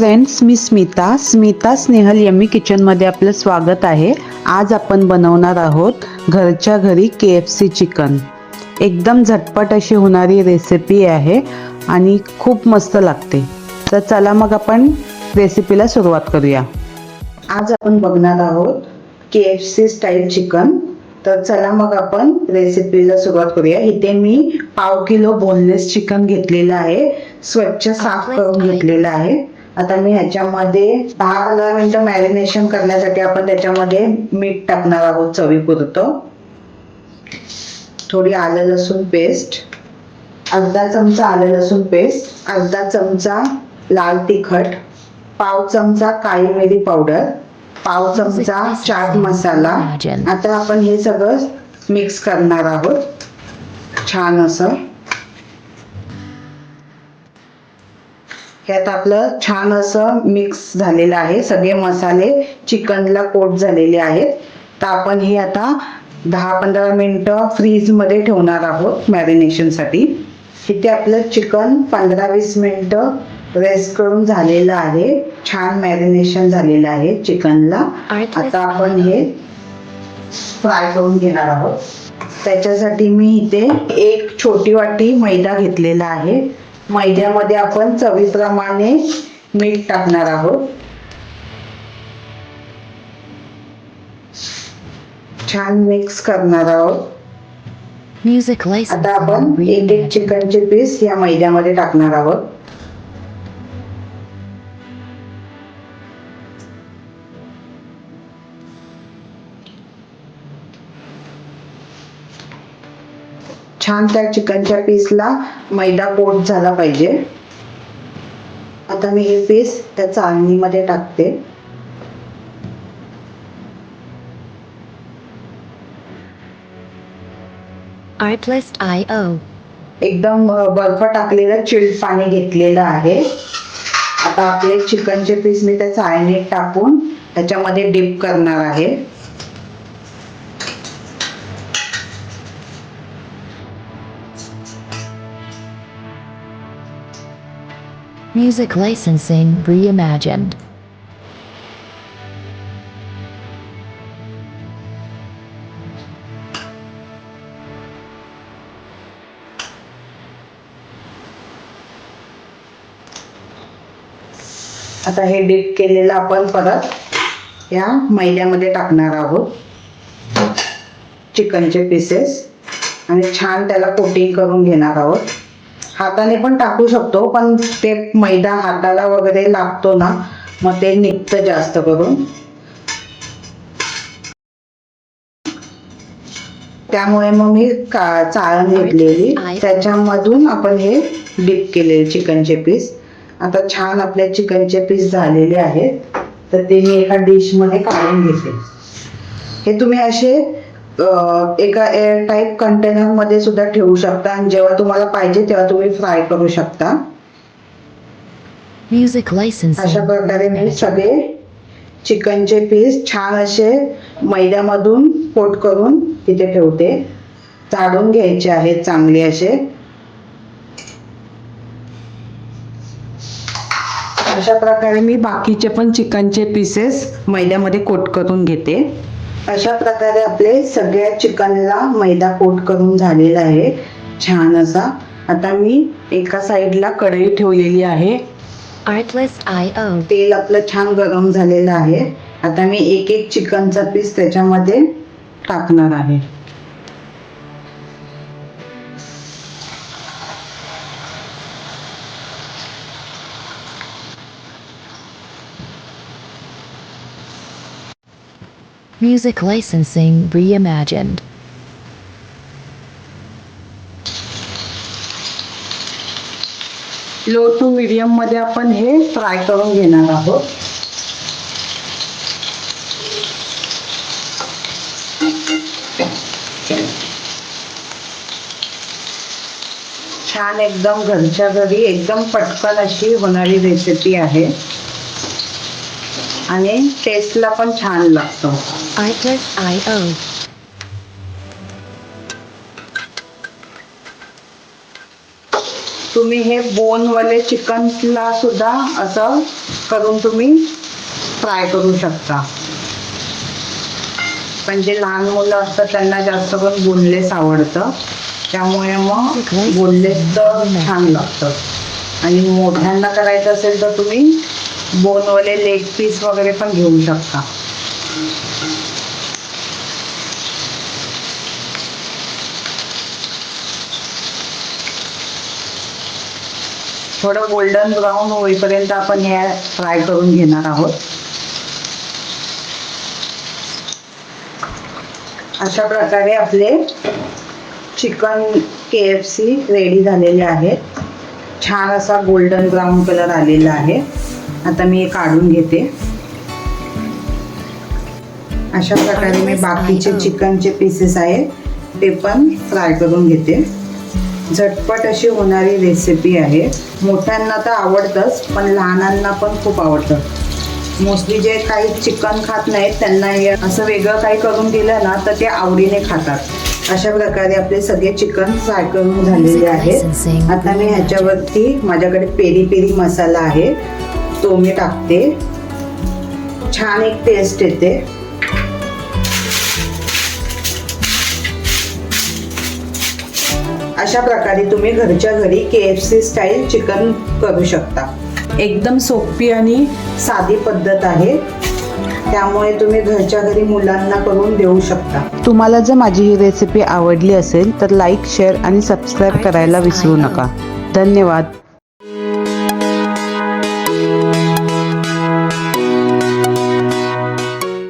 Friends मी Smita. Smita Snehal yummy किचनमध्ये आपलं स्वागत आहे. आज आपण बनवणार आहोत घरच्या घरी के एफ सी चिकन एकदम झटपट अशी होणारी रेसिपी आहे आणि खूप मस्त लागते. तर चला मग आपण रेसिपीला सुरुवात करूया. आज आपण बघणार आहोत K F C style chicken तर चला मग आपण रेसिपीला सुरुवात करूया. इथे मी पाव किलो बोनलेस चिकन घेतलेलं आहे. स्वच्छ साफ करून घेतलेलं आहे. आता मी ह्याच्यामध्ये दहा पंधरा मिनिटं मॅरिनेशन करण्यासाठी आपण त्याच्यामध्ये मीठ टाकणार आहोत चवीपुरतं. थोडी आलं लसूण पेस्ट अर्धा चमचा आलं लसूण पेस्ट अर्धा चमचा लाल तिखट. पाव चमचा काळी मिरी पावडर पाव चमचा चाट मसाला. आता आपण हे सगळं मिक्स करणार आहोत. छान असं. ह्यात आपलं छान असं मिक्स झालेलं आहे. सगळे मसाले चिकनला कोट झालेले आहेत. तर आपण हे आता दहा पंधरा मिनटं फ्रीजमध्ये ठेवणार आहोत मॅरिनेशनसाठी इथे आपलं चिकन पंधरा वीस मिनटं रेस्ट करून झालेलं आहे. छान मॅरिनेशन झालेलं आहे चिकनला. आता आपण हे फ्राय करून घेणार आहोत. त्याच्यासाठी मी इथे एक छोटी वाटी मैदा घेतलेला आहे. मैद्यामध्ये आपण चवीप्रमाणे मीठ टाकणार आहोत छान मिक्स करणार आहोत. आता आपण एक एक चिकनचे पीस या मैद्यामध्ये टाकणार आहोत छान त्या चिकनच्या पीसला मैदा कोट झाला पाहिजे. आता मी हे पीस त्या चाळणीमध्ये टाकते. IO. एकदम बर्फ टाकलेलं चिल्ड पाणी घेतलेलं आहे. आता आपले चिकनचे पीस मी त्या चाळणीत टाकून त्याच्यामध्ये डिप करणार आहे. Music licensing reimagined. आता हे डिप केलेलं आपण परत या मैद्यामध्ये टाकणार आहोत. चिकनचे पीसेस आणि छान त्याला कोटिंग करून घेणार आहोत. हाताने पण टाकू शकतो पण ते मैदा हाताला वगैरे लागतो ना मग ते निघतं जास्त करून. त्यामुळे मग मी का चाळण घेतलेली. त्याच्यामधून आपण हे डिप केलेले चिकनचे पीस आता छान आपले चिकनचे पीस झालेले आहेत. तर ते मी एका डिशमध्ये काढून घेते. हे तुम्ही असे एका एअर टाईप कंटेनरमध्ये सुद्धा ठेवू शकता. आणि जेव्हा तुम्हाला पाहिजे तेव्हा तुम्ही फ्राय करू शकता. Music licensing. अशा प्रकारे मी सगळे चिकनचे पीस छान असे मैद्यामधून कोट करून तिथे ठेवते. चाळून घ्यायचे आहेत चांगले असे. अशा प्रकारे मी बाकीचे पण चिकनचे पीसेस मैद्यामध्ये कोट करून घेते. अशा प्रकारे आपले सगळ्या चिकनला मैदा कोट करून झालेला आहे. छान असा. आता मी एका साईडला कढई ठेवलेली आहे. तेल आपलं छान गरम झालेलं आहे. आता मी एक एक चिकनचा पीस त्याच्यामध्ये टाकणार आहे. Music licensing reimagined. Low to मीडियममध्ये आपण हे फ्राय करून घेणार आहोत छान एकदम घरच्या घरी एकदम पटकन अशी होणारी रेसिपी आहे आणि टेस्टला पण छान लागतो. Artlist IO. तुम्ही हे बोनवाले चिकनला सुद्धा असं करून तुम्ही फ्राय करू शकता. पण जे लहान मुलं असतात त्यांना जास्त करून बोनलेस आवडतं. त्यामुळे मग बोनलेस छान लागतं. आणि मोठ्यांना करायचं असेल तर तुम्ही बोनवाले लेग पीस वगैरे पण घेऊ शकता. थोडं गोल्डन ब्राऊन होईपर्यंत आपण हे फ्राय करून घेणार आहोत. अशा प्रकारे आपले chicken K F C ready झालेले आहेत. छान असा गोल्डन ब्राऊन कलर आलेला आहे. आता मी काढून घेते. अशा प्रकारे मी बाकीचे चिकनचे पीसेस आहेत ते पण फ्राय करून घेते. झटपट अशी होणारी रेसिपी आहे. मोठ्यांना तर आवडतंच पण लहानांना पण खूप आवडतं. मोस्टली जे काही चिकन खात नाहीत त्यांना हे असं वेगळं काही करून दिलं ना तर ते आवडीने खातात. अशा प्रकारे आपले सगळे चिकन फ्राय करून झालेले आहेत. आता मी ह्याच्यावरती माझ्याकडे पेरी पेरी मसाला आहे. तो मी टाकते. छान एक टेस्ट येते. अशा प्रकारे तुम्ही घरच्या घरी K F C style chicken करू शकता. एकदम सोपी आणि साधी पद्धत आहे. त्यामुळे तुम्ही घरच्या घरी मुलांना करून देऊ शकता. तुम्हाला जर माझी ही रेसिपी आवडली असेल तर लाईक शेअर आणि सबस्क्राईब करायला विसरू नका. धन्यवाद.